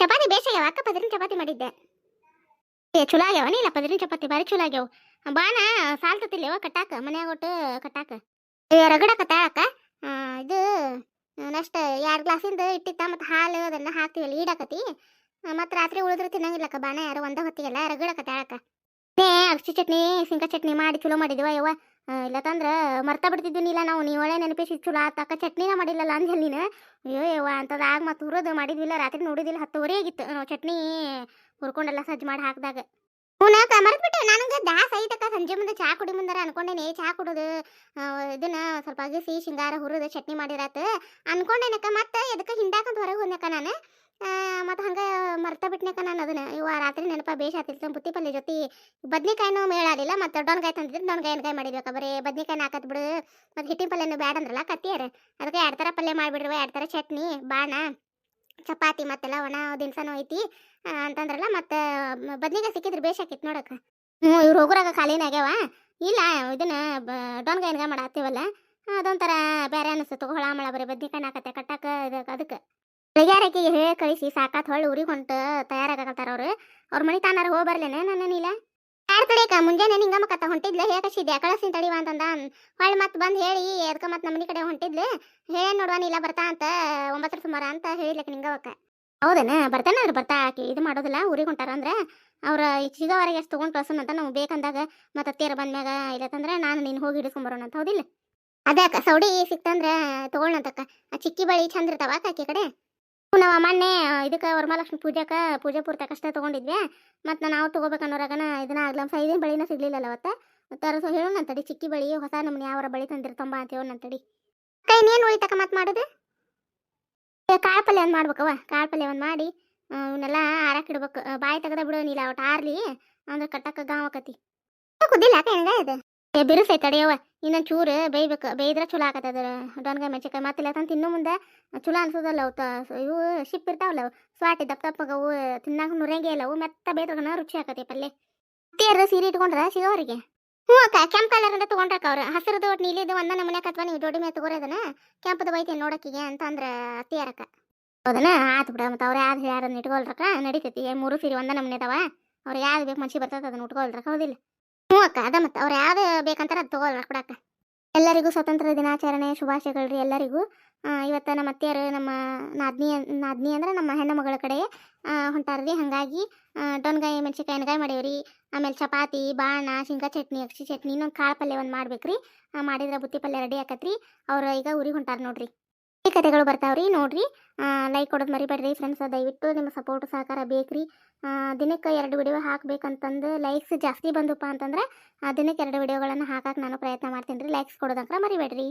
ಚಪಾತಿ ಬೇಸಾಗ್ಯಾವ ಅಕ್ಕ ಪದ್ರಿನ ಚಪಾತಿ ಮಾಡಿದ್ದೆ. ಏ ಚಲೋ ಆಗ್ಯಾವ. ನೀಲ ಪದ್ರಿನ ಚಪಾತಿ ಬಾರಿ ಚಲೋ ಆಗ್ಯಾವ. ಬಾಣ ಸಾಲ್ತತಿಲ್ಲವ ಕಟ್ಟಾಕ ಮನ್ಯಾಗ ಒಟ್ಟು ಕಟ್ಟಾಕ. ಏ ರಗಡಕತ್ತಾಳಕ್ಕ ಆ, ಇದು ನೆಕ್ಸ್ಟ್ ಎರಡು ಗ್ಲಾಸಿಂದ ಇಟ್ಟಿತ್ತ ಮತ್ತು ಹಾಲು ಅದನ್ನ ಹಾಕ್ತೀವಲ್ಲ ಈಡಾಕತಿ. ಮತ್ತು ರಾತ್ರಿ ಉಳಿದ್ರೆ ತಿನ್ನಂಗಿಲ್ಲಕ್ಕ ಬಾಣ ಯಾರು ಒಂದ ಹೊತ್ತಿಗೆಲ್ಲ ರಗಡಕತ್ತಾಳಕ್ಕ ಏ ಅಕ್ಷಿ ಚಟ್ನಿ ಸಿಂಕ ಚಟ್ನಿ ಮಾಡಿ ಚಲೋ ಮಾಡಿದ್ವ ಯವ್ವ. ಆ, ಇಲ್ಲತಂದ್ರ ಮರ್ತಾ ಬಿಡ್ತಿದ್ದೀನಿ ಇಲ್ಲ ನಾವು. ನೀವು ಒಳ್ಳೆ ನೆನಪಿಸಿ ಚಲೋ ಆತಕ್ಕ. ಚಟ್ನಿನ ಮಾಡಿಲ್ಲಲ್ಲ ಅಂದ್ಯಲ್ಲ ನೀನು? ಅಯ್ಯೋ ಯವ್ವ ಅಂತದ ಆಗ ಮತ್ತೆ ಹುರಿದು ಮಾಡಿದ್ವಿಲ್ಲ. ರಾತ್ರಿ ನೋಡಿದಿಲ್ಲ ಹತ್ತುವರೆ ಆಗಿತ್ತು. ನಾವು ಚಟ್ನಿ ಹುರ್ಕೊಂಡೆಲ್ಲ ಸಜ್ಜು ಮಾಡಿ ಹಾಕಿದಾಗ. ಹೂನಾಕ ಮರೆತ್ಬಿಟ್ಟೆ. ನನಗೆ ದಾಸ ಐತಕ್ಕ. ಸಂಜೆ ಮುಂದೆ ಚಹಾ ಕುಡಿ ಮುಂದಾರ ಅನ್ಕೊಂಡೇನೆ. ಚಹಾ ಕುಡುದು ಇದನ್ನ ಸ್ವಲ್ಪ ಅಗಸಿ ಶಿಂಗಾರ ಹುರಿದು ಚಟ್ನಿ ಮಾಡಿರಾತ. ಅನ್ಕೊಂಡೇನಕ್ಕ ಮತ್ತೆ ಎದಕ್ಕೆ ಹಿಂಡಾಕಂತ ಹೊರಗೆ ಹೋದ್ನಕ್ಕ ನಾನು? ಮತ್ತು ಹಂಗೆ ಮರ್ತ ಬಿಟ್ನ್ಯಾಕ ನಾನು ಅದನ್ನ. ಇವ ರಾತ್ರಿ ನೆನಪ ಬೇಷ್ ಆತಿತ್ತು ಬುತ್ತಿ ಪಲ್ಲೆ ಜೊತೆ. ಬದ್ನಿಕಾಯಿನೂ ಮೇಳಾಲಿಲ್ಲ ಮತ್ತು ಡೊಣ್ಗಾಯಿ ತಂದಿದ್ರು ಡೊಣ್ಗಾಯಿ ಎಣ್ಗಾಯಿ ಮಾಡಿದ್ವಿ ಬರೀ ಬದ್ನಿಕಾಯಿ ಹಾಕತ್ ಬಿಡು. ಮತ್ತು ಹಿಟ್ಟಿನ ಪಲ್ಯನೂ ಬ್ಯಾಡ ಅಂದ್ರಲ್ಲ ಕತ್ತಿಯರ್. ಅದಕ್ಕೆ ಎರಡು ಥರ ಪಲ್ಯ ಮಾಡಿಬಿಡ್ರಿ ಎರಡು ಥರ ಚಟ್ನಿ, ಬಾಣ, ಚಪಾತಿ ಮತ್ತೆಲ್ಲ ಒಣ ದಿನ್ಸಾನು ಐತಿ. ಅಂತಂದ್ರಲ್ಲ ಮತ್ತು ಬದ್ನಿಕಾಯಿ ಸಿಕ್ಕಿದ್ರೆ ಬೇಷ್ ಆಕಿತ್ತು ನೋಡಕ್ಕೆ. ಹ್ಞೂ, ಇವ್ರು ಹೋಗೋರಾಗ ಖಾಲಿನ ಆಗ್ಯಾವ. ಇಲ್ಲ, ಇದನ್ನ ಡೊಣ್ಗಾಯಿ ಎಣ್ಗಾಯಿ ಮಾಡತ್ತೀವಲ್ಲ, ಅದೊಂಥರ ಬೇರೆ ಅನಿಸ್ತು. ಹೊಳ ಮಳ ಬರೀ ಬದ್ನಿಕಾಯಿ ಹಾಕತ್ತೆ, ಕಟ್ಟಾಕ ಇದಕ್ಕೆ ಅದಕ್ಕೆ. ಬೆಳಗ್ಯಾರಕಿಗೆ ಹೇಳಿ ಕಳಿಸಿ, ಸಾಕಾತ್ ಹೊಳ್ಳಿ ಊರಿಗೆ ಹೊಂಟ ತಯಾರಾಗತ್ತಾರ ಅವ್ರು. ಅವ್ರ ಮನೆ ತಾನಾರ ಹೋಗಿ ಬರ್ಲೇನೆ ನನ್ನ ನೀಲ ಯಾರು ತಡಿಯಕ ಮುಂಜಾನೆ ನಿಂಗ ಮಕ್ಕತ್ತ ಹೊಂಟಿದ್ಲ ಹೇಗಸಿದ್ದೆ ಕಳಿಸ್ತೀನಿ ತಡಿವ ಅಂತಂದ. ಹೊಳ್ಳಿ ಮತ್ತೆ ಬಂದು ಹೇಳಿ ಅದಕ್ಕೆ ಮತ್ತೆ ನಮ್ಮ ಮನೆ ಕಡೆ ಹೊಂಟಿದ್ಲು ಹೇ ನೋಡುವ ನೀಲ ಬರ್ತಾ ಅಂತ ಒಂಬತ್ತರ ಸುಮಾರ ಅಂತ ಹೇಳಿಲ್ಲಕ್ಕೆ ನಿಂಗ ಅವಕ್ಕ. ಹೌದೇನ? ಬರ್ತಾನೆ ಅವ್ರು, ಬರ್ತಾ ಆಕಿ, ಇದು ಮಾಡೋದಿಲ್ಲ, ಊರಿಗೆ ಹೊಂಟಾರ ಅಂದ್ರೆ, ಅವ್ರ ಸಿಗೋವರೆಗೆ ಎಷ್ಟು ತೊಗೊಂಡು ಕಳ್ಸೋಣ ಅಂತ ನಾವು ಬೇಕಂದಾಗ ಮತ್ತೆ ಅತ್ತೇರ ಬಂದ್ಮ್ಯಾಗ ಇಲ್ಲತಂದ್ರೆ ನಾನು ನೀನು ಹೋಗಿ ಹಿಡಿಸ್ಕೊಂಬರೋಣ ಅಂತ, ಹೌದಿಲ್ಲ? ಅದಕ್ಕ ಸೌಡಿ ಸಿಕ್ತಂದ್ರೆ ಆ ಚಿಕ್ಕಿ ಬಳಿ ಚಂದ ಇರ್ತಾವ ಅಕ್ಕ ಕಡೆ? ನಾವು ಮೊನ್ನೆ ಇದಕ್ಕೆ ವರಮಹಾಲಕ್ಷ್ಮಿ ಪೂಜಾಕ, ಪೂಜೆ ಪೂರ್ತಕಷ್ಟೇ ತೊಗೊಂಡಿದ್ವಿ. ಮತ್ತು ನಾವು ತೊಗೋಬೇಕನ್ನೋರಾಗನ ಇದನ್ನ ಆಗ್ಲಮ್ಮ ಸೈದಿನ ಬಳಿನ ಸಿಗ್ಲಿಲ್ಲಲ್ಲ ಅವತ್ತೆ? ಮತ್ತೆ ಸೊ ಹೇಳೋಣ ತಡಿ ಚಿಕ್ಕಿ ಬಳಿ, ಹೊಸ ನಮ್ಮನೆ ಯಾವ ಬಳಿ ತಂದಿರ್ತಂಬ ಅಂತ ಹೇಳೋಣ ತಡಿ ಕೈ ಇನ್ನೇನು ಉಳಿತಕ ಮತ್ತೆ ಮಾಡೋದು? ಕಾಳು ಪಲ್ಯ ಒಂದು ಮಾಡ್ಬೇಕವ ಕಾಳು ಪಲ್ಯ ಒಂದು ಮಾಡಿ ಇವನ್ನೆಲ್ಲ ಆರಾಕಿಡ್ಬೇಕು ಬಾಯಿ ತೆಗೆದ ಬಿಡು ನೀಲ ಆರ್ಲಿ ಅಂದ್ರೆ ಕಟ್ಟಕ್ಕೆ ಗಾವಕತಿ ಕುದಿಲ್ಲ ಹೆಂಗ ಇದು? ಏ ಬಿರುಸೈತೆ ತಡೆಯವ ಇನ್ನೊಂದು ಚೂರು ಬೇಯ್ಬೇಕು. ಬೇಯ್ದ್ರೆ ಚಲೋ ಆಗತ್ತದ ಡೊಣ್ಗಾಯಿ ಮೆಣಸಿನ್ಕಾಯಿ ಮತ್ತಿಲ್ಲ ತಂತ ಇನ್ನು ಮುಂದೆ ಚಲೋ ಅನ್ಸೋದಲ್ಲ ಅವು ಇವು ಶಿಪ್ ಇರ್ತಾವಲ್ಲ ಅವು. ಸ್ವಾಟಿ ದಪ್ಪ ದಪ್ಪಗವು ತಿನ್ನಾಕ ನುರಂಗೆ ಇಲ್ಲ. ಅವು ಮೆತ್ತ ಬೇಯ್ದ್ರಗನ ರುಚಿ ಆಕತಿ ಪಲ್ಲೆ. ತೇರ ಸೀರೆ ಇಟ್ಕೊಂಡ್ರ ಸಿಗೋರಿಗೆ ಹ್ಞೂ ಅಕ್ಕ, ಕೆಂಪು ಕಲರಿಂದ ತೊಗೊಂಡ್ರಕ್ಕ ಅವ್ರು. ಹಸಿರದು ಒಟ್ಟು ನೀಲಿದು ಒಂದ ನಮನೆ ಅಥವಾ ನೀವು ಜೋಡಿ ಮೇಲೆ ತಗೋರೋದನ್ನ ಕೆಂಪದ ಬೈತೇನೆ ನೋಡಕ್ಕಿಗೆ ಅಂತ ಅಂದ್ರೆ ಅತ್ತಿಯಾರಕ್ಕ ಹೌದನ ಆತು ಬಿಡ ಮತ್ತೆ ಅವ್ರು ಯಾವ್ದು ಯಾರನ್ನ ಇಟ್ಕೊಳ್ರಕ್ಕ? ನಡೀತೈತಿ. ಮೂರು ಸೀರೆ ಒಂದ ನಮನೆ ಅದಾವ. ಅವ್ರು ಯಾವ್ದು ಬೇಕು ಮನ್ಸಿ ಬರ್ತದ ಅದನ್ನ ಉಟ್ಕೊಳ್ರಕ್ಕ. ಹೌದಿಲ್ಲ? ಹ್ಞೂ ಅದ ಮತ್ತೆ ಅವ್ರು ಯಾವ್ದು ಬೇಕಂತಾರ ಅದು ತಗೊಳ್ರಕ್ಕ ಕೊಡಕ್ಕ ಎಲ್ಲರಿಗೂ ಸ್ವತಂತ್ರ ದಿನಾಚರಣೆ ಶುಭಾಶಯಗಳ್ರಿ ಎಲ್ಲರಿಗೂ. ಆ, ಇವತ್ತು ನಮ್ಮ ಅತ್ತೆಯರು ನಮ್ಮ ನಾದ್ನಿ ನಾದ್ನಿ ಅಂದ್ರೆ ನಮ್ಮ ಹೆಣ್ಣು ಮಗಳ ಕಡೆ ಹೊಂಟಾರ್ರಿ. ಹಾಗಾಗಿ ಡೊಣ್ಗಾಯಿ ಮೆಣಸಿನ್ಕಾಯಿ ಮಾಡೀವ್ರಿ ಆಮೇಲೆ ಚಪಾತಿ ಬಾಣ ಶೇಂಗಾ ಚಟ್ನಿ ಅಕ್ಷಿ ಚಟ್ನಿ ಇನ್ನೊಂದು ಕಾಳು ಪಲ್ಯ ಒಂದು ಮಾಡ್ಬೇಕ್ರಿ. ರೀ ಮಾಡಿದ್ರೆ ಬುತ್ತಿ ಪಲ್ಯ ರೆಡಿ ಆಕತ್ರಿ. ಅವ್ರು ಈಗ ಊರಿಗೆ ಹೊಂಟಾರ ನೋಡ್ರಿ. ಈ ಕತೆಗಳು ಬರ್ತಾವ್ರಿ. ನೋಡ್ರಿ ಲೈಕ್ ಕೊಡೋದು ಮರಿಬೇಡ್ರಿ ಫ್ರೆಂಡ್ಸ್ ದಯವಿಟ್ಟು ನಿಮ್ಮ ಸಪೋರ್ಟ್ ಸಹಕಾರ ಬೇಕ್ರಿ. ದಿನಕ್ಕೆ ಎರಡು ವಿಡಿಯೋ ಹಾಕ್ಬೇಕಂತಂದು ಲೈಕ್ಸ್ ಜಾಸ್ತಿ ಬಂದಪ್ಪ ಅಂತಂದ್ರೆ ದಿನಕ್ಕೆ ಎರಡು ವಿಡಿಯೋಗಳನ್ನು ಹಾಕಕ್ಕೆ ನಾನು ಪ್ರಯತ್ನ ಮಾಡ್ತೀನಿ ರೀ ಲೈಕ್ಸ್ ಕೊಡೋದಂಕ್ರ ಮರಿಬೇಡ್ರಿ.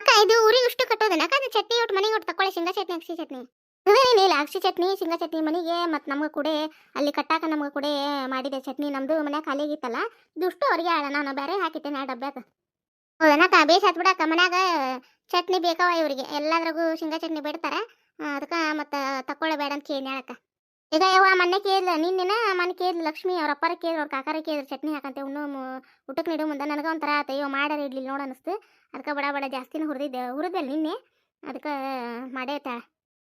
ಅಕ್ಕ, ಇದು ಊರಿಗೆ ಇಷ್ಟು ಕಟ್ಟೋದನ್ನ ಅದು ಚಟ್ನಿ ಒಟ್ಟು ಮನೆಗೆ ಒಟ್ಟು ತಕೊಳ್ಳಿ ಶೇಂಗಾ ಚಟ್ನಿ ಅಕ್ಷಿ ಚಟ್ನಿ. ಇಲ್ಲ ಅಕ್ಷಿ ಚಟ್ನಿ, ಶೇಂಗಾ ಚಟ್ನಿ ಮನೆಗೆ, ಮತ್ತು ನಮ್ಗೆ ಕೂಡ, ಅಲ್ಲಿ ಕಟ್ಟಾಕ ನಮ್ಗೆ ಕೂಡ ಮಾಡಿದೆ ಚಟ್ನಿ ನಮ್ದು ಮನ್ಯಾಗ ಖಾಲಿ ಆಗಿತ್ತಲ್ಲ ಇದಿಷ್ಟು ಅವ್ರಿಗೆ ನಾನು ಬೇರೆ ಹಾಕಿಟ್ಟೆ ನಾ ಡಬ್ಬ್ಯಾಗ ಹೌದನಕ್ಕ ಬೇಸ್ ಹತ್ಬಿಡಕ್ಕ ಮನ್ಯಾಗ. ಚಟ್ನಿ ಬೇಕವ ಇವರಿಗೆ. ಎಲ್ಲದ್ರಾಗೂ ಶೇಂಗಾ ಚಟ್ನಿ ಬಿಡ್ತಾರ. ಅದಕ್ಕೆ ಮತ್ತು ತಕೊಳ್ಳೆ ಬೇಡ ಅಂತ ಕೇಳಿ ಹೇಳಕ್ಕ. ಈಗ ಯವ್ವ ಮೊನ್ನೆ ಕೇಳಿಲ್ಲ ನಿನ್ನೆನ ಮೊನ್ನೆ ಕೇಳಿದ್ಲು ಲಕ್ಷ್ಮಿ ಅವ್ರ ಅಪ್ಪಾರ ಕೇಳಿದ್ರು, ಅವ್ರ ಕಾಕಾರ ಕೇಳಿದ್ರು ಚಟ್ನಿ ಹಾಕಂತೆ. ಉಣ್ಣು ಊಟಕ್ಕೆ ನೀಡೋ ಮುಂದೆ ನನಗೆ ಒಂಥರ ಆತ. ಅಯ್ಯೋ ಮಾಡ್ಯಾರ ಇಡ್ಲಿ ನೋಡ ಅನಿಸ್ತು. ಅದಕ್ಕೆ ಬಡ ಬಡ ಜಾಸ್ತಿನ ಹುರಿದಿದ್ದೆ, ಹುರಿದಲ್ಲ ನಿನ್ನೆ. ಅದಕ್ಕೆ ಮಾಡೇ ತಾ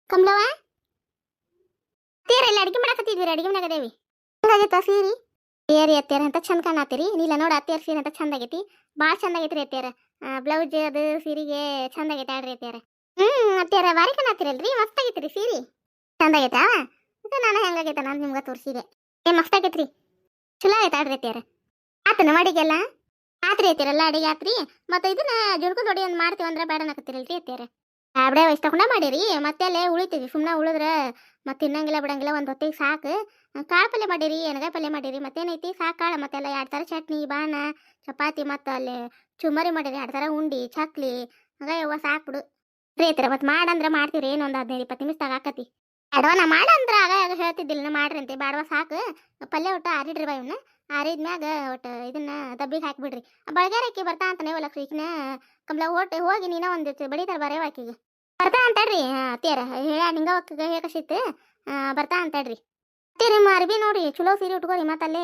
ಕಮಲವ ತೀರ ಇಲ್ಲ ಅಡಿಗೆ ಮಾಡಕತ್ತಿದ್ವಿ ಅಡಿಗೆ ಮನೆಗದೇವಿ ಹಂಗಾಗೈತ ಸೀರಿ? ಏರಿ ಅತ್ತೇರ ಅಂತ ಚಂದ ಕಾಣತ್ತೀರಿ. ನೀಲ್ಲ ನೋಡಿ ಅತ್ತೇರಿ ಸೀರೆ ಅಂತ ಚಂದ ಆಗೈತಿ. ಭಾಳ ಚಂದ ಆಗೈತ್ರಿ ಅತ್ಯಾರ ಬ್ಲೌಸ್ ಅದು, ಸೀರೆಗೆ ಚಂದ ಆಗೈತೆ ಆಡ್ರಿ ಅತ್ಯಾರ ಹ್ಮ್ ಅತ್ಯಾರ ಬಾರಿ ಕಾಣತ್ತೀರಲ್ರಿ ಮಸ್ತ್ ಆಗೈತ್ರಿ ಸೀರೆ. ಚಂದ ಆಗೈತಾ ಇದು ನಾನು ಹೆಂಗಾಗೈತ ನಾನು ನಿಮ್ಗೆ ತೋರಿಸಿದೆ. ಏ ಮಸ್ತ್ ಆಗೈತ್ರಿ ಚಲೋ ಆಗೈತೆ ಆಡ್ರಿ ಅತ್ಯಾರ ಆತನ ಅಡಿಗೆಲ್ಲ ಆತ್ರಿ ಅತ್ಯಾರಲ್ಲ ಅಡಿಗೆ ಆತ್ರಿ? ಮತ್ತೆ ಇದನ್ನ ಜುಡ್ಕೊಂಡು ಹೊಡಿ ಒಂದು ಮಾಡ್ತೀವಿ ಅಂದ್ರೆ ಬೇಡ ಅತ್ಯಾರ ಬಡೇ ವಯಸ್ಸು ತಗೊಂಡ ಮಾಡಿರಿ ಮತ್ತೆ ಅಲ್ಲೇ ಉಳಿತೀವಿ. ಸುಮ್ಮನೆ ಉಳಿದ್ರೆ ಮತ್ತೆ ತಿನ್ನಂಗಿಲ್ಲ ಬಿಡಂಗಿಲ್ಲ, ಒಂದು ಹೊತ್ತಿಗೆ ಸಾಕು. ಕಾಳು ಪಲ್ಯ ಮಾಡಿರಿ, ಎಣ್ಗಾಯಿ ಪಲ್ಯ ಮಾಡಿರಿ ಮತ್ತೇನೈತಿ ಸಾಕು ಕಾಳು ಮತ್ತೆಲ್ಲ ಎರಡು ಥರ ಚಟ್ನಿ, ಬಾಣ, ಚಪಾತಿ, ಮತ್ತು ಅಲ್ಲಿ ಚುಮರಿ ಮಾಡಿರಿ, ಎರಡು ಥರ ಉಂಡಿ, ಚಕ್ಲಿ. ಹಂಗ ಯವ್ವ ಸಾಕು ಬಿಡು. ರೀ ಮತ್ತೆ ಮಾಡಂದ್ರೆ ಮಾಡ್ತೀರಿ, ಏನು ಒಂದು ಹದಿನೈದು ಇಪ್ಪತ್ತು ನಿಮಿಷ ತಗಾಕತಿ ಅಡವ, ನಾ ಮಾಡಂದ್ರೆ ಆಗ ಆಗ ಹೇಳ್ತಿದ್ದಿಲ್ಲ ಮಾಡ್ರಿ ಅಂತ, ಬಾಡವ, ಸಾಕು. ಪಲ್ಯ ಒಟ್ಟು ಆರಿಡ್ರಿ ಬಾ ಇವನ್ನ ಆರಿದ್ಮ್ಯಾಗ ಒಟ್ಟು ಇದನ್ನ ದಬ್ಬಿಗೆ ಹಾಕಿಬಿಡ್ರಿ. ಬಳಗ್ಯಾರ ಅಕ್ಕಿ ಬರ್ತಾ ಅಂತಾನೆ ಒಲಕ್ಷ ಈಕಿನ ಕಮಲ ಓಟ್, ಹೋಗಿ ನೀನ ಒಂದು ಬಡಿತಾರ ಬರೆಯವಾಕಿಗೆ ಬರ್ತಾ ಅಂತಾಡ್ರಿ ಅತ್ತಿಯರ. ಹೇಳ, ನಿಂಗ ಒಕ್ಕಗೆ ಹೇಗಸಿತ್ತು ಬರ್ತಾ ಅಂತಾಡ್ರಿ ಅತ್ತಿಯರಿ ಅರ್ಬಿ ನೋಡಿ, ಚಲೋ ಸೀರೆ ಉಟ್ಕೋರಿ ಮತ್ತೆ ಅಲ್ಲೇ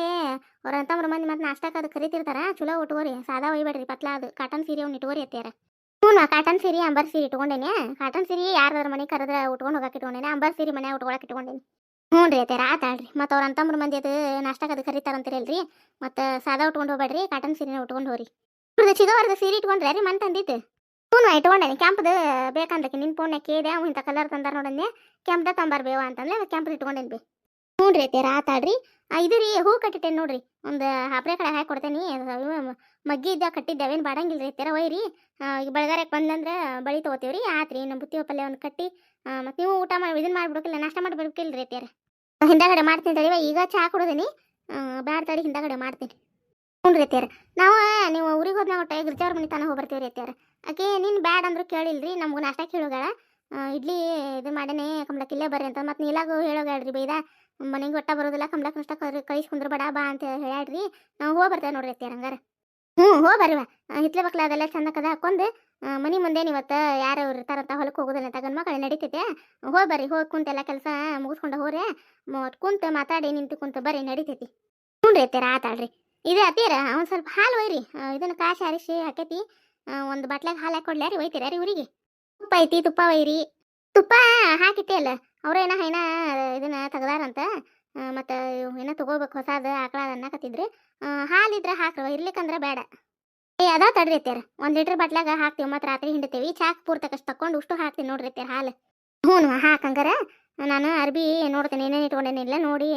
ಅವ್ರ ಅಂತಮ್ರ ಮಂದಿ ಮತ್ತೆ ನಾಷ್ಟಾಕ ಅದು ಕರಿತಿರ್ತಾರ, ಚಲೋ ಉಟ್ಕೋರಿ. ಸಾದಾ ಒಯ್ಬೇಡ್ರಿ, ಪತ್ಲ ಅದು. ಕಾಟನ್ ಸೀರೆ ಅವ್ನು ಇಟ್ಕೋರಿ ಅತ್ತಿಯರ. ಹ್ಞೂ ಕಾಟನ್ ಸೀರೆ, ಅಂಬರ್ ಸೀರೆ ಇಟ್ಕೊಂಡೇನೆ. ಕಾಟನ್ ಸೀರೆ ಯಾರ್ದಾರ ಮನೆ ಕರೆದ್ರೆ ಉಟ್ಕೊಂಡು ಹೋಗಾಕ ಇಟ್ಕೊಂಡೇನೆ. ಅಂಬರ್ ಸೀರೆ ಮನ್ಯಾಗ ಉಟ್ಕೊಳಕ್ಕೆ ಇಟ್ಕೊಂಡೇನಿ. ಹ್ಞೂ ರೀ ಅತ್ಯಾರ ಆತಾಳ್ರಿ ಮತ್ತು ಅವ್ರ ಅಂತಂಬ್ರ ಮಂದಿ ಅದು ನಾಷ್ಟಾಕ ಅದು ಕರಿತಾರಂತೀರಲ್ರಿ ಮತ್ತು ಸಾದಾ ಉಟ್ಕೊಂಡು ಹೋಗ್ಬೇಡ್ರಿ ಕಾಟನ್ ಸೀರೆನ ಉಟ್ಕೊಂಡು ಇವ್ರದ್ದು ಚಿಗವರ್ದು ಸೀರೆ ಇಟ್ಕೊಂಡ್ರೆ ರೀ ಮನ್ ತಂದಿತ್ತು ಹ್ಞೂ ಇಟ್ಕೊಂಡೇನಿ ಕೆಂಪದ ಬೇಕಂದಕ್ಕೆ ನಿನ್ನ ಫೋನ್ ಕೇಳಿದೆ. ಅವ್ ಇಂಥ ಕಲರ್ ತಂದಾರ ನೋಡನ್ನೆ ಕೆಂಪದ ತಂಬಾರ್ಬೇವ ಅಂತಂದ್ರೆ ಕೆಂಪದ ಇಟ್ಕೊಂಡೇನಿ ಬಿ. ಹ್ಞೂ ರೀ ಅತ್ಯಾರ ರಾತಾಡ್ರಿ ಇದು ರೀ ಹೂ ಕಟ್ಟಿಟ್ಟೇನೆ ನೋಡ್ರಿ. ಒಂದು ಹಾಪ್ರೆ ಕಡೆ ಹಾಕಿ ಕೊಡ್ತೇನೆ. ಮಗ್ಗಿ ಇದ್ದ ಕಟ್ಟಿದ್ದೆ ಅವೇನು ಬಾಡಂಗಿಲ್ಲ ರೀ. ತೆರ ಒಯ್ರಿ ಈಗ ಬೆಳಗಾರಕ್ಕೆ ಬಂದಂದ್ರೆ ಬಳಿ ತೊಗೋತೀವಿ ರೀ ಆತ್ರಿ ನಮ್ಮ ಬುತ್ತಿ ಪಲ್ಯ ಒಂದು ಕಟ್ಟಿ. ಮತ್ತು ನೀವು ಊಟ ಮಾಡಿ ಇದನ್ನ ಮಾಡಿಬಿಡೋಕಿಲ್ಲ, ನಾಷ್ಟ ಮಾಡ್ಬಿಡ್ಕಿಲ್ಲ ರೀ ಅತ್ಯಾರ ಹಿಂದಗಡೆ ಮಾಡ್ತೀನಿ ತಡಿವ, ಈಗ ಚಹಾ ಕೊಡೋದೇನಿ. ಬ್ಯಾಡ ತಡಿ, ಹಿಂದಗಡೆ ಮಾಡ್ತೀನಿ. ಹ್ಞೂ ರೀ ಅತ್ಯಾರ ನಾವು, ನೀವು ಊರಿಗೆ ಹೋದ ನಾವು ಟೈಗ್ ಗಿರ್ಜಾವ್ರ ಮನೆ ತಾನೇ ಹೋಗ್ಬರ್ತೀವಿ ರೀ ಅತ್ಯಾರ ಆಕೆ ನೀನು ಬ್ಯಾಡ ಅಂದ್ರು ಕೇಳಿಲ್ರಿ, ನಮ್ಗೆ ನಾಷ್ಟ ಕೇಳೋಗಳ. ಇಡ್ಲಿ ಇದು ಮಾಡೇನೆ ಕಂಬಳ ಇಲ್ಲೇ ಬರ್ರಿ ಅಂತ. ಮತ್ತು ನೀಲಾಗೂ ಹೇಳೋಗಾಳ್ರಿ ಬೈದ. ಮನೆಗೆ ಒಟ್ಟ ಬರೋದಿಲ್ಲ, ಕಮ್ಲಕ್ ನಷ್ಟ ಕುಂದ್ರ ಬಡ, ಬಾ ಅಂತ ಹೇಳ್ಯಾಡ್ರಿ ನಾವು ಹೋಗಿ ಬರ್ತೇವೆ ನೋಡ್ರಿ ಅತ್ಯಾರ ಹಂಗಾರ. ಹ್ಞೂ ಹೋಗಿ ಬರ್ರಿವ ಹಿತ್ಲೆ ಬಕ್ಲ ಅದೆಲ್ಲ ಚಂದ ಕದ ಹಾಕೊಂಡು ಮನೆ ಮುಂದೆ ಇವತ್ತು ಯಾರು ಇರ್ತಾರಂತ ಹೊಲಕ್ಕೆ ಹೋಗೋದಿಲ್ಲ ಅಂತ ಗಂಡ ಮಕ್ಕಳು ನಡೀತೈತೆ. ಹೋಗಿ ಬರ್ರಿ ಹೋಗಿ ಕುಂತೆಲ್ಲ ಕೆಲಸ ಮುಗಿಸ್ಕೊಂಡು ಮ- ಕುಂತ ಮಾತಾಡಿ, ನಿಂತು ಕುಂತ ಬರ್ರಿ ನಡೀತೈತಿ. ಹ್ಞೂ ರೀ ಅತ್ತೀರ ಆತಾಳ್ರಿ. ಇದು ಅತ್ತೀರ ಒಂದು ಸ್ವಲ್ಪ ಹಾಲು ಒಯ್ರಿ. ಇದನ್ನು ಕಾಶಿ ಅರಿಶಿ ಹಾಕೈತಿ. ಒಂದು ಬಟ್ಲಾಗ ಹಾಲು ಹಾಕಿ ಒಯ್ತೀರ ರೀ ಊರಿಗೆ? ತುಪ್ಪ ಐತಿ, ತುಪ್ಪ ಒಯ್ರಿ. ತುಪ್ಪ ಹಾಕಿಟ್ಟೆ ಅಲ್ಲ ಅವ್ರೇನ ಏನ ಇದನ್ನ ತೆಗ್ದಾರಂತ? ಮತ್ತು ಏನ ತಗೋಬೇಕು ಹೊಸಾದ ಆಕಳ ಅನ್ನಕತ್ತಿದ್ರಿ. ಹಾಲಿದ್ರೆ ಹಾಕ್ರವ ಇರ್ಲಿಕ್ಕಂದ್ರೆ ಬೇಡ ಏ ಅದ ತಡ್ರಿ ಅತ್ಯಾರ ಒಂದು ಲೀಟರ್ ಬಟ್ಲಾಗ ಹಾಕ್ತೀವಿ ಮತ್ತು ರಾತ್ರಿ ಹಿಂಡ್ತೀವಿ. ಚಾಕ್ ಪೂರ್ತಕಷ್ಟು ತಕೊಂಡು ಉಷ್ಟು ಹಾಕ್ತೀನಿ ನೋಡ್ರಿ ಅತ್ಯಾರ ಹಾಲು. ಹ್ಞೂ ಹಾಕಂಗಾರ ನಾನು ಅರ್ಬಿ ನೋಡ್ತೇನೆ, ಏನೇನು ಇಟ್ಕೊಂಡೇನಿಲ್ಲ ನೋಡಿ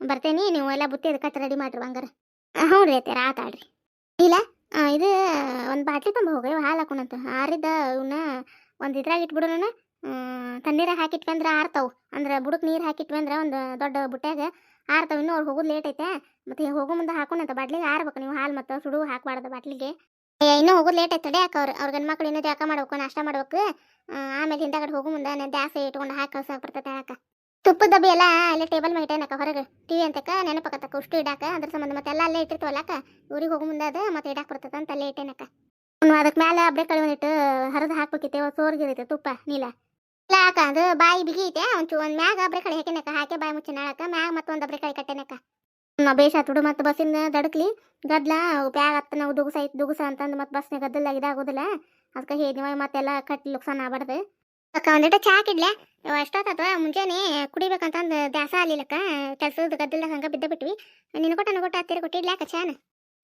ಬರ್ತೇನೆ. ನೀವು ಎಲ್ಲ ಬುತ್ತಿ ಅದಕ್ಕೆ ರೆಡಿ ಮಾಡ್ರಿ ಹಂಗಾರ. ಹ್ಞೂ ರೀ ಅತ್ಯಾರ ಆಡ್ರಿ. ಇಲ್ಲ ಇದು ಒಂದು ಬಾಟ್ಲಿ ತುಂಬ ಹೋಗ್ರಿ, ಹಾಲು ಹಾಕೊಂಡಂತ. ಆರಿದ್ದ ಇವನ್ನ ಒಂದು ಇದ್ರಾಗ ಇಟ್ಬಿಡೋಣ ತಣ್ಣೀರಾಗ ಹಾಕಿಟ್ಕಂದ್ರೆ ಆರ್ತಾವು. ಅಂದ್ರೆ ಬುಡಕ್ಕೆ ನೀರು ಹಾಕಿಟ್ವಂದ್ರೆ ಒಂದು ದೊಡ್ಡ ಬುಟ್ಯಾಗ ಆರ್ತಾವ. ಇನ್ನೂ ಅವ್ರು ಹೋಗೋದು ಲೇಟ್ ಐತೆ. ಮತ್ತೆ ಹೋಗೋ ಮುಂದೆ ಹಾಕೊಂಡಂತ ಬಾಟ್ಲಿಗೆ ಆರ್ಬೇಕು ನೀವು. ಹಾಲು ಮತ್ತು ಸುಡು ಹಾಕಬಾರ್ದು ಬಾಟ್ಲಿಗೆ. ಇನ್ನೂ ಹೋಗೋದು ಲೇಟ್ ಐತೆ ಯಾಕೆ ಅವ್ರು ಅವ್ರ ಗಂಡು ಮಕ್ಳು ಇನ್ನೂ ಜಾಕ ಮಾಡ್ಬೇಕು, ನಾಷ್ಟ ಮಾಡ್ಬೇಕು. ಆಮೇಲೆ ಹಿಂದಾಗಡೆ ಹೋಗೋ ಮುಂದೆ ದ್ಯಾಸ ಇಟ್ಕೊಂಡು ಹಾಕಿ ಕಳ್ಸಕ್ಕೆ ಬರ್ತೈತೆ ಹೇಳಕ್ಕ ತುಪ್ಪದ ಡಬ್ಬಿ ಎಲ್ಲ ಅಲ್ಲೇ ಟೇಬಲ್ ಮೇಲೆ ಇಟ್ಟೇನಕ್ಕ ಹೊರಗೆ. ಟಿವಿ ಅಂತಕ್ಕ ನೆನಪಕ್ಕತ್ತಕ್ಕ ಉಷ್ಟು ಇಡಾಕ, ಅದ್ರ ಸಂಬಂಧ ಮತ್ತೆ ಎಲ್ಲ ಅಲ್ಲೇ ಇಟ್ಟಿರ್ತವಲ್ಲಕ್ಕ ಊರಿಗೆ ಹೋಗೋ ಮುಂದೆ ಅದು, ಮತ್ತೆ ಇಡಾಕ ಬರ್ತದ ಅಂತ ಅಲ್ಲೇ ಇಟ್ಟೇನಕ್ಕ. ಅದಕ್ಕೆ ಮೇಲೆ ಅಬ್ರೆ ಕಳಿ ಒಂದಿಟ್ಟು ಹರಿದು ಹಾಕ್ಬೇಕಿತ್ತೆ ಸೋರ್ಗಿರೈತೆ ತುಪ್ಪ, ನೀಲ. ಇಲ್ಲ ಅಕ್ಕ, ಅದು ಬಾಯಿ ಬಿಗಿ ಐತೆ ಒಂಚು ಒಂದು ಮ್ಯಾಗ ಅಬ್ರೆ ಕಳಿ ಹಾಕಿನಕ್ಕ ಹಾಕಿ ಬಾಯಿ ಮುಚ್ಚಿ ನಾಳಕ್ಕ, ಮ್ಯಾಗ ಮತ್ತೊಂದು ಅಬ್ರೆ ಕಳಿ ಕಟ್ಟೆನಕ್ಕ. ಬೇಷ ತುಡು ಮತ್ತೆ ಬಸ್ಸಿನ ದಡಕ್ಲಿ, ಗದ್ಲ ಬ್ಯಾಗ್ ಹತ್ತ ನಾವು ದುಗುಸ ಐತೆ, ದುಗುಸ ಅಂತಂದು ಮತ್ತೆ ಬಸ್ನಾಗ ಗದ್ದಲ ಇದಾಗೋದಿಲ್ಲ. ಅದಕ್ಕೆ ಹೇಳಿ ನೀವು ಮತ್ತೆಲ್ಲ ಕಟ್ಟಿ ಲುಕ್ಸಾನ ಆಗ್ಬಾರ್ದು. ಅಕ್ಕ ಒಂದಿಟ ಚಾ ಹಾಕಿಡ್ಲೆ. ಇವ ಎಷ್ಟೊತ್ತಾತ ಮುಂಜಾನೆ ಕುಡಿಬೇಕಂತಂದು ದ್ಯಾಸ ಅಕ್ಕ ಕೆಲಸದ ಗದ್ದಲ್ದಾಗ ಹಂಗ ಬಿದ್ದ ಬಿಟ್ವಿ. ನಿನ್ನ ಕೊಟ್ಟ ಕೊಟ್ಟ ಹತ್ತಿರ ಅಕ್ಕ ಚಾನ.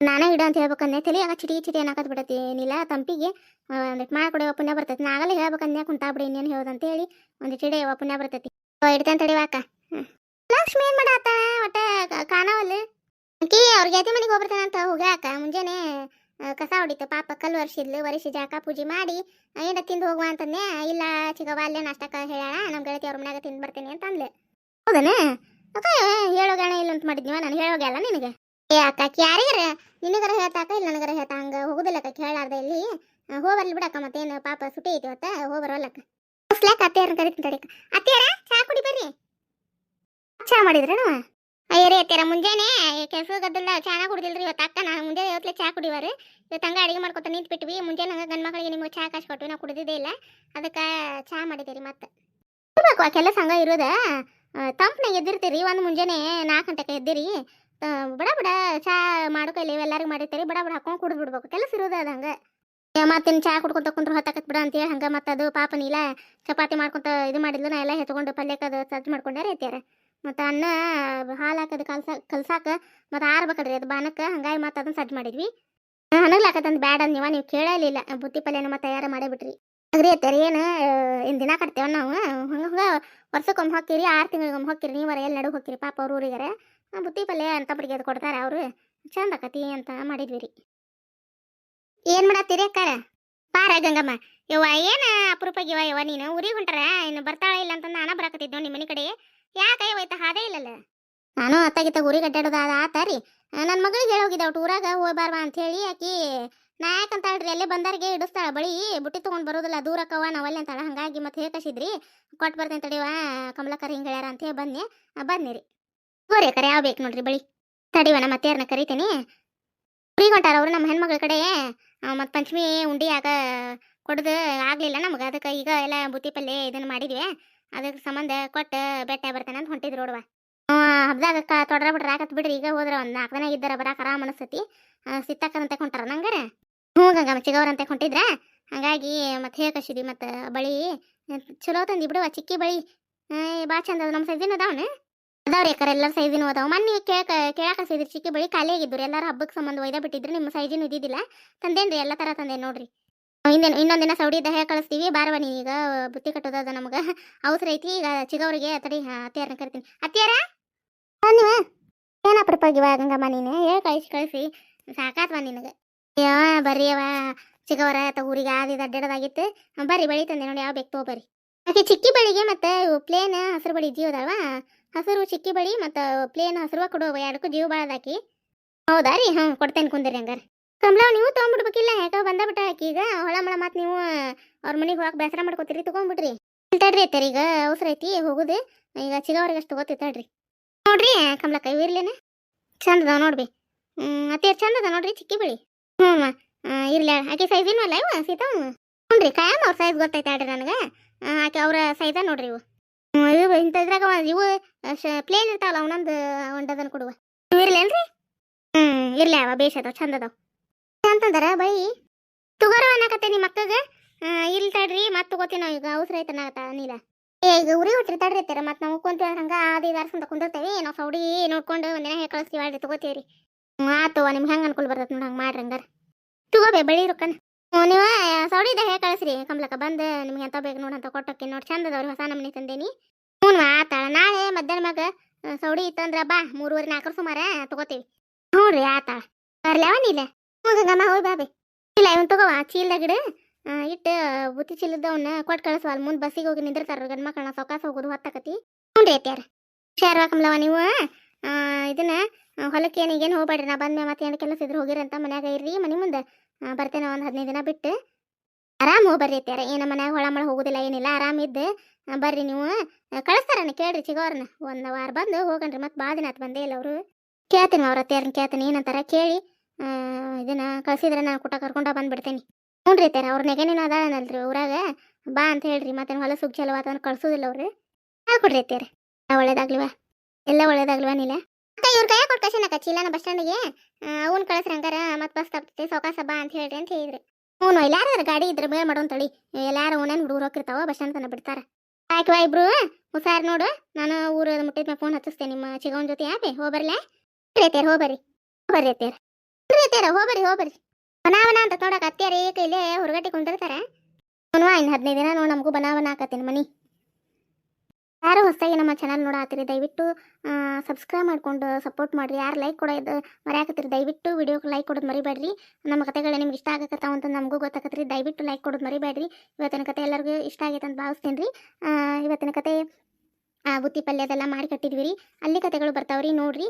ನಾನೇ ಇಡು ಅಂತ ಹೇಳ್ಬೇಕಂದೆ. ತಲೆ ಆಗ ಚಿಟಿ ಚಿಟಿ ಅನ್ನಕತ್ ಬಿಡತಿ ಏನಿಲ್ಲ ತಂಪಿಗೆ ಒಂದಿಟ್ಟು ಮಾಡ್ಕೊಡಿ, ಪುಣ್ಯ ಬರ್ತೈತಿ. ನಾಗಲೇ ಹೇಳ್ಬೇಕಂದ್ಯಾ ಕುಂತಾ ಬಿಡಿ, ಇನ್ನೇನು ಹೇಳಿ ಒಂದಿಟ್ಟು ಇಡೇ ಪುಣ್ಯ ಬರ್ತೈತಿ. ಇಡ್ತೇನೆ ಅಕ್ಕ. ಲಕ್ಷ್ಮಿ ಏನ್ ಮಾಡಾತ ಒಟ್ಟ ಕಾಣವಲ್ಲ. ಆಕಿ ಅವ್ರ ಗೆಳತಿ ಮನೆಗೆ ಹೋಗ್ಬರ್ತೇನೆ ಅಂತ ಹೋಗ್ಯಾಕ ಮುಂಜಾನೆ ಕಸ ಹೊಡಿತು. ಪಾಪ ಕಲ್ಲು ವರ್ಷಿದ್ಲು ವರ್ಷಿ ಜಾಕ ಪೂಜೆ ಮಾಡಿ ಏನ ತಿಂದು ಹೋಗುವ ಅಂತಂದೆ. ಇಲ್ಲ ಚಿಗವ್ವ ಅಲ್ಲೇ ನಾಷ್ಟಕ ಹೇಳ ನಮ್ಮ ಗೆಳತಿ ಅವ್ರ ಮನ್ಯಾಗ ತಿಂದು ಬರ್ತೇನೆ ಅಂತ ಅಂದ್ಲೆ ಹೌದನೇ? ಅಕ್ಕ ಹೇಳೋಗಣ ಇಲ್ಲ ಅಂತ ಮಾಡಿದ್ನಿವ? ನಾನು ಹೇಳೋಗಲ್ಲ ನಿನಗೆ? ಏ, ಅಕ್ಕ ಯಾರಿಗಾರ ನಿನಗರ ಹೇಳ್ತಾಕ ಇಲ್ಲ ನನಗರ ಹೇಳ್ತಾ? ಹಂಗ ಹೋಗುದಿಲ್ಲ ಅಕ್ಕ ಹೇಳಾರ್ದ ಇಲ್ಲಿ. ಹೋಗ್ಬರ್ಲಿ ಬಿಡಕ್ಕ ಮತ್ತೇನು ಪಾಪ ಸುಟಿ ಐತಿ ಇವತ್ತ? ಹೋಗ್ಬರವಲ್ಲಕ್ಕ ಹೊಸ್ಲಾಕ ಅತ್ತೆಯರ್ನ ಕರಿತೀನಿ ಅತ್ತೆಯರ ಚಾ ಕುಡಿ ಬರ್ರಿ. ಚಾ ಮಾಡಿದ್ರೇನು ಅಯ್ಯರೇ ಅತ್ತೆಯರ ಮುಂಜಾನೆ ಕೆಲಸ ಗದ್ದಲ್ಲ ಚಾನ ಕುಡಿದಿಲ್ರಿ, ಇವತ್ತು ಅಕ್ಕ ನಾನು ಮುಂಜಾನೆ ಇವತ್ತಲೇ ಚಾ ಕುಡಿವಾರು. ಇವತ್ತು ಹಂಗೆ ಅಡಿಗೆ ಮಾಡ್ಕೊತ ನಿಂತು ಬಿಟ್ವಿ ಮುಂಜಾನೆ ಹಂಗ ಗಂಡು ಮಕ್ಕಳಿಗೆ ನಿಮ್ಗೆ ಚಾ ಕಾಸು ಕೊಟ್ವಿ, ನಾವು ಕುಡಿದಿದ್ದೇ ಇಲ್ಲ. ಅದಕ್ಕೆ ಚಾ ಮಾಡಿದ್ದೀರಿ ಮತ್ತೆ. ಕುಡಬೇಕು ಆ ಕೆಲಸ ಹಂಗ ಇರೋದ. ತಂಪ್ನಾಗ ಎದ್ದಿರ್ತೀರಿ, ಒಂದು ಮುಂಜಾನೆ ನಾಲ್ಕು ಗಂಟೆಗೆ ಎದ್ದಿರಿ. ಬಡ ಬಡ ಚಾ ಮಾಡೋ ಕೈಲಿ ಎಲ್ಲರಿಗೂ ಮಾಡಿರ್ತೀರಿ, ಬಡ ಬಡ ಹಾಕೊಂಡು ಕುಡಿದು ಬಿಡ್ಬೇಕು ಕೆಲಸ ಇರೋದ ಅದು ಹಂಗೆ. ಮತ್ತಿನ ಚಾ ಕುಡ್ಕೊಂತ ಕುಂತ್ರು ಹೊತ್ತಾಕತ್ ಬಿಡ ಅಂತೇಳಿ ಹಂಗೆ ಮತ್ತೆ ಅದು ಪಾಪ ನೀಲ ಚಪಾತಿ ಮಾಡ್ಕೊಂತ ಇದು ಮಾಡಿದ್ಲು ನಾ ಎಲ್ಲ ಹೆಚ್ಕೊಂಡು ಪಲ್ಯಕ್ಕೆ ಅದು ಸಜ್ಜು ಮಾಡ್ಕೊಂಡಾರ ಐತ್ಯಾರ ಮತ್ತು ಅನ್ನ ಹಾಲು ಹಾಕೋದು ಕಲ್ಸ, ಕಲ್ಸಾಕ ಮತ್ತು ಆರ್ಬೇಕಲ್ರಿ ಅದು ಬಾನಕ್ಕೆ ಹಂಗಾಗಿ ಮತ್ತೆ ಅದನ್ನ ಸಜ್ಜು ಮಾಡಿದ್ವಿ. ಹನಗ್ಲಾಕತ್ತಂದು ಬ್ಯಾಡ ನೀವ, ನೀವು ಕೇಳಲಿಲ್ಲ ಬುತ್ತಿ ಮತ್ತೆ ತಯಾರು ಮಾಡೇ ಬಿಟ್ರಿ ಅಗ್ರಿ ಅತ್ತರಿ ಏನು ಏನು ದಿನ ಕಟ್ತೇವ ನಾವು? ಹಂಗೆ ಹಂಗೆ ವರ್ಷಕ್ಕೊಮ್ಮೆ ಹೋಗ್ತೀರಿ ಆರು ತಿಂಗಳಿಗೊಮ್ಮೆ ಹೋಗ್ತೀರಿ ನೀವರ ಎಲ್ಲಿ ನಡು ಹೋಗ್ತೀರಿ ಪಾಪ ಅವ್ರ ಊರಿಗಾರೆ. ಬುತ್ತಿ ಪಲ್ಯ ಅಂತ ಬಡಿಗೆ ಅದು ಕೊಡ್ತಾರೆ ಅವರು. ಚಂದ ಆಕತಿ ಅಂತ ಮಾಡಿದ್ವಿ ರೀ. ಏನು ಮಾಡತ್ತೀರಿ ಅಕ್ಕಾರ ಪಾರ ಗಂಗಮ್ಮ. ಯವ್ವ, ಏನು ಅಪರೂಪಗಿವ ಯವ್ವ ನೀನು? ಊರಿಗೆ ಹೊಂಟಾರ? ಇನ್ನು ಬರ್ತಾಳೆ ಇಲ್ಲ ಅಂತ ನಾನು ಬರಾಕತ್ತಿದ್ದೋ ನಿಮ್ಮ ಮನೆ ಕಡೆ. ಯಾಕೆ ಹೋಯ್ತಾ ಹಾದೇ ಇಲ್ಲಲ್ಲ? ನಾನು ಅತ್ತಾಗಿತ್ತ ಗುರಿ ಅಡ್ಡಾಡೋದು ಅದು ಆತ ರೀ. ನನ್ನ ಮಗಳಿಗೆ ಹೇಳಿ ಹೋಗಿದ್ದ ಟೂರಾಗ ಊರಾಗ ಹೋಗ್ಬಾರ್ವಾ ಅಂತ ಹೇಳಿ ಆಕಿ, ನಾ ಯಾಕಂತಾಳ್ರಿ ಅಲ್ಲೇ ಬಂದರಿಗೆ ಇಡಿಸ್ತಾಳ ಬಳಿ ಬುಟ್ಟಿ ತೊಗೊಂಡು ಬರೋದಿಲ್ಲ ದೂರಕ್ಕವ ನಾವಲ್ಲೇ ಅಂತಾಳ, ಹಂಗಾಗಿ ಮತ್ತೆ ಹೇಳ್ಕಸಿದ್ರಿ ಕೊಟ್ಟು ಬರ್ತೇನೆ ತಡಿವ ಕಮಲಕರ್ ಹಿಂಗೆ ಹೇಳ್ಯಾರ ಅಂತ ಹೇಳಿ ಬನ್ನಿ ಬನ್ನಿರಿ ಹೋರಿ ಕರೆ, ಯಾವ ಬೇಕು ನೋಡ್ರಿ ಬಳಿ. ತಡಿವ ನಮ್ಮ ಅತ್ತೆಯರ್ನ ಕರಿತೀನಿ. ಊರಿಗೆ ಹೊಂಟಾರ ಅವರು ನಮ್ಮ ಹೆಣ್ಮಗಳ ಕಡೆ. ಮತ್ತು ಪಂಚಮಿ ಉಂಡಿ ಆಗ ಕೊಡದು ಆಗಲಿಲ್ಲ ನಮ್ಗೆ, ಅದಕ್ಕೆ ಈಗ ಎಲ್ಲ ಬುತ್ತಿ ಪಲ್ಯ ಇದನ್ನು ಮಾಡಿದ್ವಿ. ಅದಕ್ಕೆ ಸಂಬಂಧ ಕೊಟ್ಟು ಬೆಟ್ಟ ಬರ್ತೇನೆ ಅಂತ ಹೊಂಟಿದ್ರು ನೋಡುವ. ಹಬ್ದಾಗ ತೊಡ್ರ ಬಿಡ್ರ ಆಕತ್ ಬಿಡ್ರಿ, ಈಗ ಹೋದ್ರೆ ಒಂದು ನಾಲ್ಕು ದಿನ ಇದ್ದಾರ ಬರಾಕ ಆರಾಮ್ ಅನಿಸ್ತತಿ. ಸಿತ್ತಕ್ಕಂತ ಹೊಂಟಾರ ನಂಗರ? ಹ್ಞೂ ಗಂಗಮ್ಮ ಚಿಗವ್ರಂತೆ ಹೊಂಟಿದ್ರ ಹಂಗಾಗಿ ಮತ್ತೆ ಹೇಳ್ಕಸಿದ್ವಿ ಮತ್ತು ಬಳಿ? ಚಲೋ ತಂದಿ ಬಿಡುವ ಚಿಕ್ಕಿ ಬಳಿ. ಭಾಳ ಚಂದ ನಮ್ಮ ಸೈಜಿನ ಅದಾವನ? ಅದಾವ್ರಿ ಯಾಕಾರ ಎಲ್ಲರ ಸೈಜಿನೂ ಅದಾವ? ಮೊನ್ನೆ ಕೇಳಕ ಕೇಳಾಕ ಸಿದ್ರಿ ಚಿಕ್ಕಿ ಬಳಿ ಖಾಲಿ ಆಗಿದ್ರು ಎಲ್ಲಾರು ಹಬ್ಬಕ್ಕೆ ಸಂಬಂಧ ಒಯ್ದ ಬಿಟ್ಟಿದ್ರು, ನಿಮ್ಮ ಸೈಜಿನೂ ಇದ್ದಿದ್ದಿಲ್ಲ. ತಂದೇನ್ರಿ, ಎಲ್ಲ ಥರ ತಂದೇನು ನೋಡ್ರಿ. ಹಿಂದಿನ ಇನ್ನೊಂದು ದಿನ ಸೌಡಿ ದಹ ಕಳಿಸ್ತೀವಿ ಬಾರವ ಈಗ, ಬುತ್ತಿ ಕಟ್ಟೋದದ ನಮಗ. ಅವಸರ ಐತಿ ಈಗ ಚಿಗವ್ರಿಗೆ ತಡಿ ಅತ್ತಿಯಾರನ್ನ ಕರಿತೀನಿ. ಅತ್ತಿಯಾರ? ನೀವ ಏನಪ್ಪ ಪ್ರಪಾಗಿವ ಗಂಗಮ್ಮ ನೀನು? ಏ, ಕಳಿಸಿ ಕಳಿಸಿ. ಸಾಕಾತ್ವ ನಿನಗೆ. ಅಯ್ಯೋ ಬರ್ರಿ ಅವ ಚಿಗವರ ಅಥವಾ ಊರಿಗೆ ಆದಿದ ಅಡ್ಡಾಡೋದಾಗಿತ್ತು ಬರ್ರಿ, ಬಳಿ ತಂದೆ ನೋಡಿ ಯಾವ ಬೇಕು ಬರ್ರಿ ಆಕೆ ಚಿಕ್ಕಿ ಬಳಿಗೆ ಮತ್ತೆ ಪ್ಲೇನ್ ಹಸಿರು ಬಳಿ ಜೀವ ಅದಾವ. ಹಸಿರು ಚಿಕ್ಕಿ ಬಳಿ ಮತ್ತು ಪ್ಲೇನ್ ಹಸಿರುವ ಕೊಡುವ ಎರಡಕ್ಕೂ ಜೀವ ಬಾಳದಾಕಿ. ಹೌದಾ ರೀ? ಹ್ಞೂ ಕೊಡ್ತೇನೆ ಕುಂದಿರಿ ಹಂಗಾರೆ. ಕಮಲ, ನೀವು ತೊಗೊಂಡ್ಬಿಡ್ಬೇಕಿಲ್ಲ. ಯಾಕೆ ಬಂದ ಬಿಟ್ಟ ಆಕಿ ಈಗ. ಹೊಳ ಮಳ ಮತ್ತು ನೀವು, ಅವ್ರ ಮನೆಗೆ ಹೋಗಕ್ಕೆ ಬೇಸರ ಮಾಡ್ಕೋತೀರಿ ತಗೊಂಡ್ಬಿಡ್ರಿ ತಡ್ರಿ ಐತಾರ ಈಗ, ಅವಸರ ಐತಿ, ಹೋಗುದು. ಈಗ ಚಿಗವ್ರಿಗೆ ಅಷ್ಟು ತಗೋತಿ ತಡ್ರಿ. ನೋಡ್ರಿ ಕಂಬಳ ಕೈ ಇರ್ಲೇನೆ ಚಂದ ಅದಾವ ಹ್ಞೂ ಅತ್ತೆ ಚಂದ ಅದ ನೋಡ್ರಿ, ಚಿಕ್ಕಿ ಬಿಳಿ. ಹ್ಞೂ ಇರ್ಲಿ ಆಕೆ ಸೈಜ್ ಇನ್ವಲ್ಲ ಇವ, ಸೀತಾ ಹ್ಞೂ ರೀ ಕಾಯಂ ಅವ್ರ ಸೈಜ್ ಗೊತ್ತೈತೆ ಆಡ್ರಿ ನನಗೆ. ಆಕೆ ಅವ್ರ ಸೈಜ ನೋಡ್ರಿ ಇವು. ಇವು ಇಂಥದ್ರಾಗ ಇವು ಪ್ಲೇನ್ ಇರ್ತಾವಲ್ಲ, ಅವನೊಂದು ಒಂಡದನ್ನು ಕೊಡುವ. ಇರ್ಲೇನ್ರಿ? ಹ್ಞೂ ಇರ್ಲಿ ಅವ, ಬೇಷ್ ಅದಾವ ಅದಾವ ಅಂತಂದಾರ? ಬೈ. ತುಗರು ಅನ್ನಕತ್ತೆ ನಿಮ್ಮ ಮಕ್ಕಗ ಇಲ್ಲಿ ತಡ್ರಿ ಮತ್ತೆ ತಗೋತೀವಿ ನಾವು ಈಗ. ಅವಸರ ಐತೆ ಅನ್ನಕತ್ತ ನೀಲ ಏ, ಈಗ ಉರಿ ಹುಟ್ರಿ ತಡ್ರಿ ಐತಾರ ಮತ್ತೆ ನಾವು ಕುಂತೀವಿ ಹಂಗ ಅದು ಇದು ಅರ್ಸ್ಕೊಂತ ಕುಂದಿರ್ತೇವೆ. ನಾವು ಸೌಡಿ ನೋಡ್ಕೊಂಡು ಒಂದಿನ ಹೇಗೆ ಕಳಿಸ್ತೀವಿ ಅಲ್ರಿ ತಗೋತೀವಿ ಹ್ಞೂ ಆತು, ನಿಮ್ಗೆ ಹೆಂಗೆ ಅನ್ಕೂಲ ಬರ್ತದೆ ನೋಡಿ ಹಂಗೆ ಮಾಡ್ರಿ ಹಂಗಾರ. ತಗೋಬೇ, ಬಳಿ ರೊಕ್ಕನ. ಹ್ಞೂ ನೀವು ಸೌಡಿದ ಹೇಗೆ ಕಳಿಸ್ರಿ? ಕಂಬ್ಲಕ್ಕ ಬಂದು ನಿಮ್ಗೆ ಎಂತ ಬೇಕು ನೋಡಿ ಅಂತ ಕೊಟ್ಟಕ್ಕೆ ನೋಡಿ. ಚಂದ ಹೊಸ ನಮನಿ ತಂದೇನಿ. ಹ್ಞೂ ಆತಾಳ. ನಾಳೆ ಮಧ್ಯಾಹ್ನ ಮಗ ಸೌಡಿ ಇತ್ತಂದ್ರ ಬಾ, ಮೂರುವರೆ ನಾಲ್ಕರ ಸುಮಾರ ತಗೋತೀವಿ. ಹ್ಞೂ ರೀ ಆತಾಳ. ಬರ್ಲ್ಯಾವ ನೀಲೆ? ಹ್ಞೂ ಗಂಗಮ್ಮ ಹೋಗಿ ಬಾಬಿ ಇಲ್ಲ, ಇವನ್ ತಗೋವ ಚೀಲ್ದಾಗಿಡ ಇಟ್ಟು ಬುತ್ತಿ ಚೀಲದವನ್ನ ಕೊಟ್ಟು ಕಳಿಸುವ ಅಲ್ಲಿ ಮುಂದೆ ಬಸ್ಸಿಗೆ ಹೋಗಿ ನಿಂದಿರ್ತಾರ ಗಂಡು ಮಕ್ಕಳನ್ನ ಸೌಕಾಸ ಹೋಗೋದು ಹೊತ್ತಾಕತಿ. ಹ್ಞೂ ರೀ ಅತ್ಯಾರ ಹುಷಾರ್ ಕಮಲವ ನೀವು. ಇದನ್ನ ಹೊಲಕ್ಕೆ ಹೊಲಕ್ಕೆ ಈಗೇನು ಹೋಗ್ಬೇಡ್ರಿ, ನಾ ಬಂದ್ಮೆ ಮತ್ತೆ ಏನು ಕೆಲಸ ಇದ್ರೆ ಹೋಗಿರಂತ ಮನ್ಯಾಗ ಇರ್ರಿ. ಮನೆ ಮುಂದೆ ಬರ್ತೇನೆ ಒಂದು ಹದಿನೈದು ದಿನ ಬಿಟ್ಟು. ಆರಾಮ್ ಹೋಗಿ ಬರ್ರಿ ಅತ್ಯಾರ ಏನು ಮನ್ಯಾಗ ಹೊಳ ಮಳ ಹೋಗೋದಿಲ್ಲ, ಏನಿಲ್ಲ. ಆರಾಮಿದ್ದು ಬರ್ರಿ ನೀವು. ಕಳಿಸ್ತಾರನ ಕೇಳ್ರಿ ಚಿಗೋರ್ನ. ಒಂದು ವಾರ ಬಂದು ಹೋಗಣ್ರಿ. ಮತ್ತೆ ಭಾಳ ದಿನ ಆತು, ಬಂದೇ ಇಲ್ಲ ಅವರು. ಕೇಳ್ತೀನಿ ಅವ್ರ ಅತ್ಯಾರನ್ನ ಕೇಳ್ತೀನಿ. ಏನಂತಾರ ಕೇಳಿ. ಇದನ್ನ ಕಳ್ಸಿದ್ರೆ ನಾನು ಕುಟ ಕರ್ಕೊಂಡ ಬಂದ್ಬಿಡ್ತೇನೆ. ಹ್ಞೂ ರೀ ತೇರ ಅವ್ರ ನೆಗೆನೇನು ಅದಾಳನಲ್ರಿ ಊರಾಗ. ಬಾ ಅಂತ ಹೇಳ್ರಿ, ಮತ್ತೆ ಹೊಲ ಸುಗ್ ಚಲೋ ಆತಂದ್ರೆ ಕಳ್ಸೋದಿಲ್ಲ ಅವ್ರಿ. ಕೊಡ್ರಿ ಅತ್ಯಾರ ಒಳ್ಳೇದಾಗ್ಲಿವ. ಎಲ್ಲ ಒಳ್ಳೇದಾಗ್ಲಿವ ನೀಲ. ಅಕ್ಕ, ಇವ್ರ ಕೈಯಾಗ ಕೊಟ್ಟು ಕಳ್ಸಿನಕ್ಕ ಬಸ್ ಸ್ಟ್ಯಾಂಡಿಗೆ. ಅವ್ನ ಕಳಿಸ್ರಿ ಹಂಗಾರ, ಮತ್ತೆ ಬಸ್ ತಪ್ತೈತಿ, ಸೌಕಾಸ ಬಾ ಅಂತ ಹೇಳ್ರಿ ಅಂತ ಹೇಳಿದ್ರಿ. ಹ್ಞೂ ಎಲ್ಲಾರ ಗಾಡಿ ಇದ್ರ ಮೇಲ್ ಮಾಡೋನ್ ತಳಿ ಎಲ್ಲಾರು ಓನೇನು ಹುಡುಗರು ಹೋಗಿರ್ತಾವ ಬಸ್ ಸ್ಟ್ಯಾಂಡ್ ತನಕ ಬಿಡ್ತಾರ. ಆಯ್ತು ಇಬ್ರು, ಹುಷಾರ್ ನೋಡು. ನಾನು ಊರು ಮುಟ್ಟಿದ್ಮೇಲೆ ಫೋನ್ ಹಚ್ಚಿಸ್ತೇನೆ ನಿಮ್ಮ ಚಿಗವನ್ ಜೊತೆ ಯಾಕೆ ಹೋಗ್ಬರ್ಲೆ ರೇತ್ಯಾರ ಹೋಗ್ಬರ್ರಿ ಹೋಗ್ಬರ್ರಿ ಅತ್ಯಾರ ಹೋಗ್ರಿ ಹೋಗ್ರಿ ಬನಾವನ ಅಂತ ನೋಡಕ್ ಅತ್ಯಾರ ಏಕ ಇಲ್ಲೇ ಹೊರಗಟ್ಟಿ ಕುಂದಿರ್ತಾರ ನೋಡುವ, ಇನ್ನು ಹದಿನೈದು ದಿನ ನೋಡಿ ನಮಗೂ ಬನಾವನ ಹಾಕತ್ತೀನಿ ಮನಿ. ಯಾರು ಹೊಸದಾಗಿ ನಮ್ಮ ಚಾನಲ್ ನೋಡಾತಿರಿ ದಯವಿಟ್ಟು ಸಬ್ಸ್ಕ್ರೈಬ್ ಮಾಡ್ಕೊಂಡು ಸಪೋರ್ಟ್ ಮಾಡಿರಿ. ಯಾರು ಲೈಕ್ ಕೊಡೋದು ಮರ್ಯಾಕತ್ತೀರಿ, ದಯವಿಟ್ಟು ವಿಡಿಯೋಗೆ ಲೈಕ್ ಕೊಡೋದು ಮರಿಬೇಡ್ರಿ. ನಮ್ಮ ಕತೆಗಳು ನಿಮ್ಗೆ ಇಷ್ಟ ಆಗಕತ್ತಾವ ಅಂತ ನಮಗೂ ಗೊತ್ತಾಗತ್ರಿ ದಯವಿಟ್ಟು ಲೈಕ್ ಕೊಡೋದು ಮರಿಬೇಡ್ರಿ. ಇವತ್ತಿನ ಕತೆ ಎಲ್ಲರಿಗೂ ಇಷ್ಟ ಆಗೈತೆ ಅಂತ ಭಾವಿಸ್ತೀನಿ ರೀ. ಇವತ್ತಿನ ಕತೆ ಬುತ್ತಿ ಪಲ್ಯದೆಲ್ಲ ಮಾಡಿ ಕಟ್ಟಿದ್ವಿ ರೀ. ಅಲ್ಲಿ ಕತೆಗಳು ಬರ್ತಾವ್ರಿ ನೋಡ್ರಿ.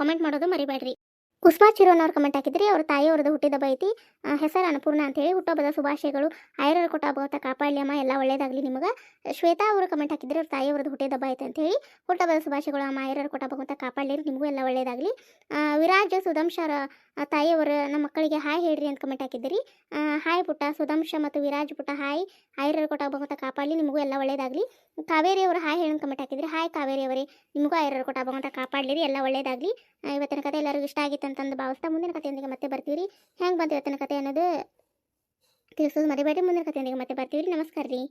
ಕಾಮೆಂಟ್ ಮಾಡೋದು ಮರಿಬೇಡ್ರಿ. ಕುಸ್ಮಾ ಚಿರೋನ್ ಅವ್ರು ಕಮೆಂಟ್ ಹಾಕಿದ್ರಿ, ಅವ್ರ ತಾಯಿಯವ್ರದ್ದು ಹುಟ್ಟಿದ ಐತಿ ಹೆಸರು ಅನ್ನಪೂರ್ಣ ಅಂತೇಳಿ, ಹುಟ್ಟುಹಬ್ಬದ ಶುಭಾಶಯಗಳು. ಆಯುರ್ವೇದ ಕೊಟ್ಟ ಭಗವತ ಕಾಪಾಡ್ಲಿಯಮ್ಮ ಎಲ್ಲ ಒಳ್ಳೇದಾಗಲಿ ನಿಮಗೆ. ಶ್ವೇತಾ ಅವರು ಕಮೆಂಟ್ ಹಾಕಿದ್ರಿ, ಅವ್ರ ತಾಯಿಯವ್ರದ್ದು ಹುಟ್ಟಿದ ಹಬ್ಬ ಐತೆ ಅಂತ ಹೇಳಿ ಹುಟ್ಟುಹಬ್ಬದ ಶುಭಾಶಯಗಳು ಅಮ್ಮ ಆಯುರ್ವೇದ ಕೊಟ್ಟ ಭಗವಂತ ಕಾಪಾಡಲಿ ನಿಮಗೂ ಎಲ್ಲ ಒಳ್ಳೇದಾಗಲಿ. ವಿರಾಜ್ ಸುಧಾಂಶರ ತಾಯಿಯವರು ನಮ್ಮ ಮಕ್ಕಳಿಗೆ ಹಾಯ್ ಹೇಳ್ರಿ ಅಂತ ಕಮೆಂಟ್ ಹಾಕಿದ್ರಿ. ಹಾಯ್ ಪುಟ್ಟ, ಸುಧಾಂಶ ಮತ್ತು ವಿರಾಜ್ ಪುಟ್ಟ ಹಾಯ್. ಆಯುರ್ವೇದ ಕೊಟ್ಟ ಭಗವಂತ ಕಾಪಾಡಲಿ, ನಿಮಗೂ ಎಲ್ಲ ಒಳ್ಳೇದಾಗಲಿ. ಕಾವೇರಿ ಅವರು ಹಾಯ್ ಹೇಳಿ ಕಮೆಂಟ್ ಹಾಕಿದ್ರಿ. ಹಾಯ್ ಕಾವೇರಿ ಅವರೇ, ನಿಮಗೂ ಆಯುರ್ವೇದ ಕೊಟ್ಟ ಭಗವಂತ ಕಾಪಾಡಲಿರಿ ಎಲ್ಲ ಒಳ್ಳೇದಾಗಲಿ. ಇವತ್ತಿನ ಕತೆ ಎಲ್ಲರಿಗೂ ಇಷ್ಟ ಆಗಿತ್ತು ಅಂತಂದು ಭಾವಿಸ್ತಾ ಮುಂದಿನ ಕಥೆಯೊಂದಿಗೆ ಮತ್ತೆ ಬರ್ತೀವಿ ಹೆಂಗೆ ಬಂತು ಇವತ್ತಿನ ಕಥೆ ಅನ್ನೋದು ತಿಳಿಸೋದು ಮರಿಬೇಡಿ ಮುಂದಿನ ಕಥೆಯೊಂದಿಗೆ ಮತ್ತೆ ಬರ್ತೀವಿ ನಮಸ್ಕಾರ ರೀ